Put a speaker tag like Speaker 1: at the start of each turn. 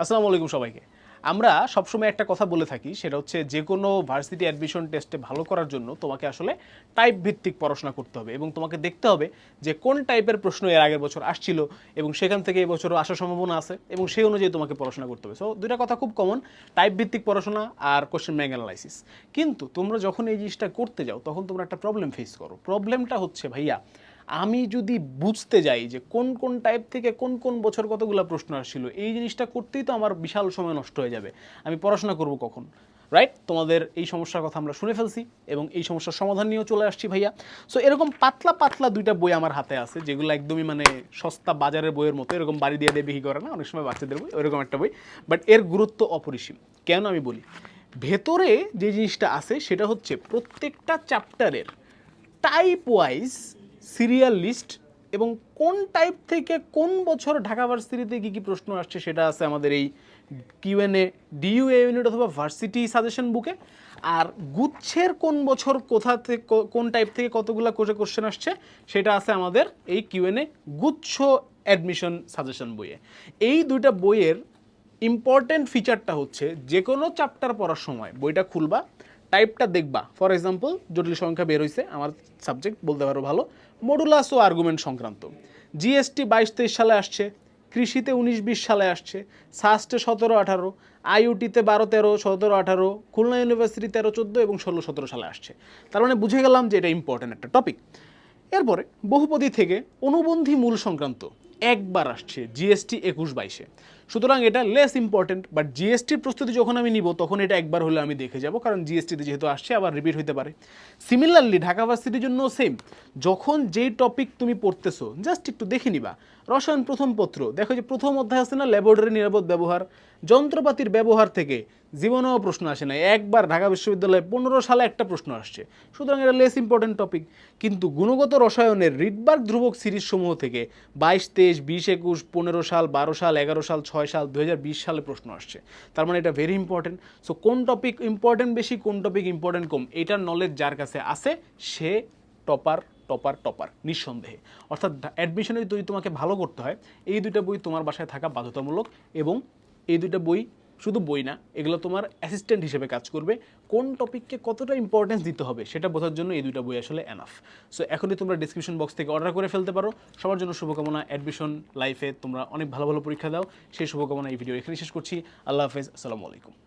Speaker 1: আসসালামু আলাইকুম সবাইকে। আমরা সবসময় একটা কথা বলে থাকি, সেটা হচ্ছে যে কোনো ভার্সিটি অ্যাডমিশন টেস্টে ভালো করার জন্য তোমাকে আসলে টাইপ ভিত্তিক পড়াশোনা করতে হবে এবং তোমাকে দেখতে হবে যে কোন টাইপের প্রশ্ন এর আগের বছর আসছিল এবং সেখান থেকে এই বছরও আসার সম্ভাবনা আছে এবং সেই অনুযায়ী তোমাকে পড়াশোনা করতে হবে। সো দুইটা কথা খুব কমন টাইপ ভিত্তিক পড়াশোনা আর কোশ্চেন ব্যাংক অ্যানালাইসিস কিন্তু তোমরা যখন এই জিনিসটা করতে যাও, তখন তোমরা একটা প্রবলেম ফেস করো। প্রবলেমটা হচ্ছে, ভাইয়া আমি যদি বুঝতে যাই যে কোন কোন টাইপ থেকে কোন কোন বছর কতগুলো প্রশ্ন আসছিল, এই জিনিসটা করতেই তো আমার বিশাল সময় নষ্ট হয়ে যাবে। আমি পড়াশোনা করব কখন? রাইট তোমাদের এই সমস্যার কথা আমরা শুনে ফেলছি এবং এই সমস্যার সমাধান নিয়েও চলে আসছি ভাইয়া। সো এরকম পাতলা পাতলা দুইটা বই আমার হাতে আছে, যেগুলো একদমই মানে সস্তা বাজারের বইয়ের মতো। এরকম বাড়ি দিয়ে দিয়ে বিক্রি করে না, অনেক সময় বাচ্চাদের বই, ওইরকম একটা বই। বাট এর গুরুত্ব অপরিসীম। কেন আমি বলি? ভেতরে যে জিনিসটা আছে, সেটা হচ্ছে প্রত্যেকটা চ্যাপ্টারের টাইপ ওয়াইজ সিরিয়াল লিস্ট এবং কোন টাইপ থেকে কোন বছর ঢাকা ভার্সিটিতে কী কী প্রশ্ন আসছে সেটা আছে আমাদের এই কিউএনএ ডিইউ ইউনিট অথবা ভার্সিটি সাজেশন বুকে আর গুচ্ছের কোন বছর কোথা থেকে কোন টাইপ থেকে কতগুলো কোষে কোশ্চেন আসছে সেটা আছে আমাদের এই কিউএনএ গুচ্ছ অ্যাডমিশন সাজেশন বইয়ে। এই দুইটা বইয়ের ইম্পর্টেন্ট ফিচারটা হচ্ছে যে কোনো চ্যাপ্টার পড়ার সময় বইটা খুলবা টাইপটা দেখবা। ফর এক্সাম্পল জটিল সংখ্যা বের হয়েছে আমার সাবজেক্ট বলতে পারো ভালো। মডুলাস ও আর্গুমেন্ট সংক্রান্ত। জিএসটি বাইশ তেইশ সালে আসছে, কৃষিতে উনিশ বিশ সালে আসছে সাস্টে সতেরো আঠারো আইউটিতে বারো তেরো, সতেরো আঠারো, খুলনা ইউনিভার্সিটি তেরো চোদ্দ এবং ষোলো সতেরো সালে আসছে। তার মানে বুঝে গেলাম যে এটা ইম্পর্ট্যান্ট একটা টপিক এরপরে বহুপদী থেকে অনুবন্ধী মূল সংক্রান্ত একবার আসছে জিএসটি একুশ বাইশে। সুতরাং এটা লেস ইম্পর্টেন্ট বাট জিএসটির প্রস্তুতি যখন আমি নিব, তখন এটা একবার হলে আমি দেখে যাব, কারণ জিএসটিতে যেহেতু আসছে, আবার রিপিট হতে পারে। সিমিলারলি ঢাকা ভার্সিটির জন্য সেম যখন যেই টপিক তুমি পড়তেছো জাস্ট একটু দেখে নিবা। রসায়ন প্রথম পত্র, দেখো যে প্রথম অধ্যায় আছে না ল্যাবরেটরি নিরাপদ ব্যবহার। যন্ত্রপাতির ব্যবহার থেকে জীবনেও প্রশ্ন আসে না। একবার ঢাকা বিশ্ববিদ্যালয়ে পনেরো সালে একটা প্রশ্ন আসছে। সুতরাং এটা লেস ইম্পর্টেন্ট টপিক কিন্তু গুণগত রসায়নের রিডবার্গ ধ্রুবক সিরিজ সমূহ থেকে বাইশ, তেইশ, বিশ, একুশ, পনেরো সাল, বারো সাল, এগারো সাল ছয় সাল দু হাজার বিশ সালে প্রশ্ন আসছে। তার মানে এটা ভেরি ইম্পর্টেন্ট সো কোন টপিক ইম্পর্টেন্ট বেশি, কোন টপিক ইম্পর্টেন্ট কম, এটার নলেজ যার কাছে আছে, সে টপার টপার টপার নিঃসন্দেহে। অর্থাৎ অ্যাডমিশনে যদি তোমাকে ভালো করতে হয়, এই দুইটা বই তোমার বাসায় থাকা বাধ্যতামূলক এবং এই দুইটা বই শুধু বই না, এগুলো তোমার অ্যাসিস্ট্যান্ট হিসেবে কাজ করবে। কোন টপিককে কতটা ইম্পর্টেন্স দিতে হবে সেটা বোঝার জন্য এই দুইটা বই আসলে এনাফ সো এখনই তোমরা ডিসক্রিপশন বক্স থেকে অর্ডার করে ফেলতে পারো। সবার জন্য শুভকামনা। অ্যাডমিশন লাইফে তোমরা অনেক ভালো ভালো পরীক্ষা দাও। সেই শুভকামনা এই ভিডিও এখানে শেষ করছি। আল্লাহ হাফেজ। আসসালামু আলাইকুম।